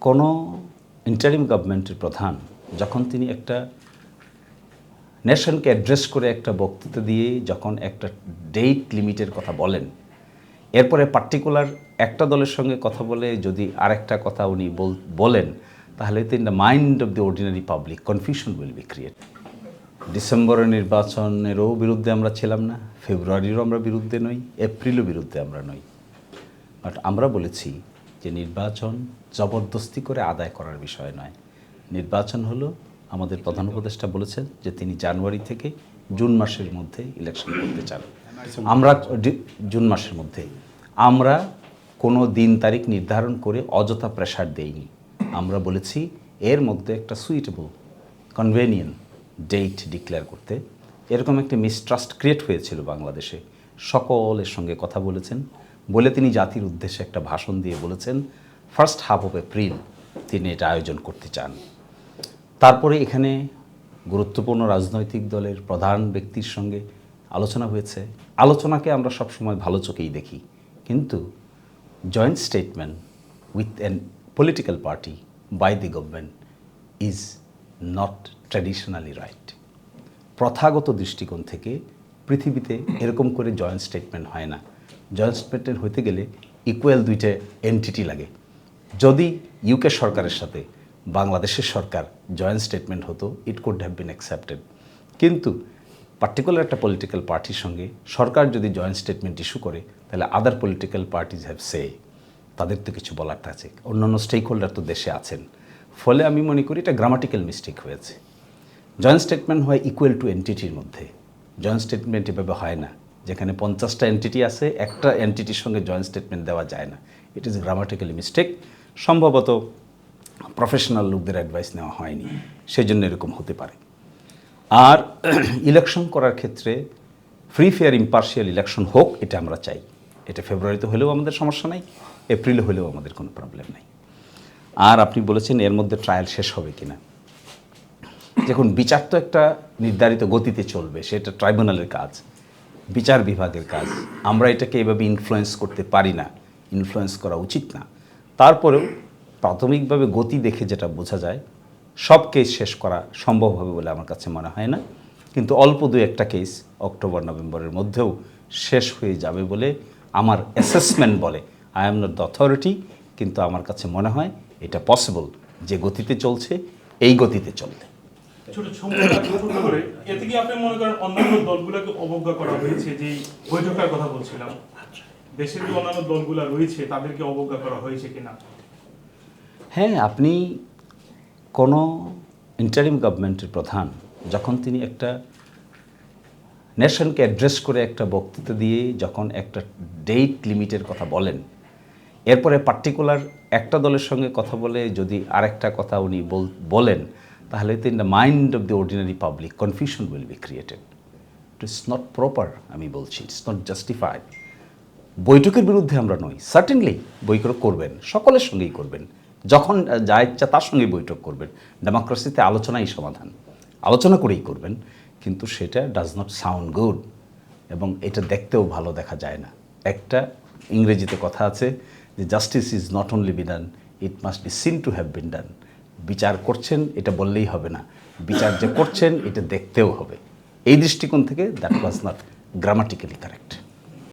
কোনো ইন্টারিম গভর্নমেন্টের প্রধান যখন তিনি একটা নেশনকে অ্যাড্রেস করে একটা বক্তৃতা দিয়ে যখন একটা ডেট লিমিটের কথা বলেন, এরপরে পার্টিকুলার একটা দলের সঙ্গে কথা বলে যদি আরেকটা কথা উনি বল- বলেন, তাহলে তো in the mind of the ordinary public confusion will be create ডিসেম্বরের নির্বাচনেরও বিরুদ্ধে আমরা ছিলাম না ফেব্রুয়ারিরও আমরা বিরুদ্ধে নই এপ্রিলও বিরুদ্ধে আমরা নই। বাট আমরা বলেছি যে নির্বাচন জবরদস্তি করে আদায় করার বিষয় নয়। নির্বাচন হলো আমাদের প্রধান উপদেষ্টা বলেছেন যে তিনি জানুয়ারি থেকে জুন মাসের মধ্যে ইলেকশন করতে চান। আমরা জুন মাসের মধ্যে। আমরা কোনো দিন তারিখ নির্ধারণ করে অযথা প্রেশার দেইনি। আমরা বলেছি এর মধ্যে একটা সুইটেবল কনভেনিয়েন্ট ডেট ডিক্লেয়ার করতে। এরকম একটি মিসট্রাস্ট ক্রিয়েট হয়েছিল বাংলাদেশে। সকলের সঙ্গে কথা বলেছেন। বলে তিনি জাতির উদ্দেশ্যে একটা ভাষণ দিয়ে বলেছেন ফার্স্ট হাফ অফ এপ্রিল তিনি এটা আয়োজন করতে চান। তারপরে এখানে গুরুত্বপূর্ণ রাজনৈতিক দলের প্রধান ব্যক্তির সঙ্গে আলোচনা হয়েছে। আলোচনাকে আমরা সবসময় ভালো চোখেই দেখি। কিন্তু joint statement with an political party by the government is not traditionally right প্রথাগত দৃষ্টিকোণ থেকে পৃথিবীতে এরকম করে জয়েন্ট স্টেটমেন্ট হয় না। জয়েন্ট স্টেটমেন্ট হইতে গেলে ইকুয়াল দুইটা এনটিটি লাগে। যদি ইউকে সরকারের সাথে বাংলাদেশের সরকার জয়েন্ট স্টেটমেন্ট হতো it could have been accepted কিন্তু পার্টিকুলার একটা পলিটিক্যাল পার্টির সঙ্গে সরকার যদি জয়েন্ট স্টেটমেন্ট ইস্যু করে, তাহলে other political parties have say তাদের তো কিছু বলার আছে। অন্যান্য স্টেক হোল্ডার তো দেশে আছেন। ফলে আমি মনে করি এটা গ্রামাটিক্যাল মিস্টেক হয়েছে। জয়েন্ট স্টেটমেন্ট হয় ইকুয়াল টু এনটিটির মধ্যে। জয়েন্ট স্টেটমেন্ট এভাবে হয় না। যেখানে পঞ্চাশটা এন্টিটি আছে, একটা এন্টিটির সঙ্গে জয়েন্ট স্টেটমেন্ট দেওয়া যায় না। ইট ইজ গ্রামাটিক্যালি মিস্টেক সম্ভবত প্রফেশনাল লোকদের অ্যাডভাইস নেওয়া হয়নি। সেই জন্য এরকম হতে পারে। আর ইলেকশন করার ক্ষেত্রে ফ্রি ফেয়ার ইম্পার্শিয়াল ইলেকশন হোক, এটা আমরা চাই। এটা ফেব্রুয়ারিতে হলেও আমাদের সমস্যা নাই এপ্রিলে হলেও আমাদের কোনো প্রবলেম নাই। আর আপনি বলেছেন এর মধ্যে ট্রায়াল শেষ হবে কিনা। দেখুন, বিচার তো একটা নির্ধারিত গতিতে চলবে, সেটা ট্রাইব্যুনালের কাজ। বিচার বিভাগের কাজ। আমরা এটাকে এভাবে ইনফ্লুয়েন্স করতে পারি না ইনফ্লুয়েন্স করা উচিত না। তারপরেও প্রাথমিকভাবে গতি দেখে যেটা বোঝা যায়, সব কেস শেষ করা সম্ভব হবে বলে আমার কাছে মনে হয় না। কিন্তু অল্প দু একটা কেস অক্টোবর, নভেম্বরের মধ্যেও শেষ হয়ে যাবে বলে আমার অ্যাসেসমেন্ট বলে। I am not the authority কিন্তু আমার কাছে মনে হয় এটা পসিবল যে গতিতে চলছে, এই গতিতে চলতে। ছোট ছোট করে। এতে কি আপনি মনে করেন অন্যান্য দলগুলোকে অবজ্ঞা করা হয়েছে যে বৈঠকের কথা বলছিলাম। দেশের যে অন্যান্য দলগুলো রয়েছে তাদেরকে অবজ্ঞা করা হয়েছে কিনা? হ্যাঁ আপনি কোনো ইন্টারিম গভর্নমেন্টের প্রধান যখন তিনি একটা নেশনকে অ্যাড্রেস করে একটা বক্তৃতা দিয়ে যখন একটা ডেট লিমিটের কথা বলেন এরপরে পার্টিকুলার একটা দলের সঙ্গে কথা বলে যদি আরেকটা কথা উনি বল- বলেন তাহলে তো in the mind of the ordinary public confusion will be created it is not proper আমি বলছি ইটস নট জাস্টিফাইড বৈঠকের বিরুদ্ধে আমরা নই। সার্টেনলি বৈঠক করবেন, সকলের সঙ্গেই করবেন। যখন যা ইচ্ছা তার সঙ্গে বৈঠক করবেন। ডেমোক্রেসিতে আলোচনাই সমাধান। আলোচনা করেই করবেন, কিন্তু সেটা ডাজ নট সাউন্ড গুড এবং এটা দেখতেও ভালো দেখা যায় না। একটা ইংরেজিতে কথা আছে যে justice is not only be done it must be seen to have been done বিচার করছেন, এটা বললেই হবে না। বিচার যে করছেন, এটা দেখতেও হবে। এই দৃষ্টিকোণ থেকে that was not grammatically correct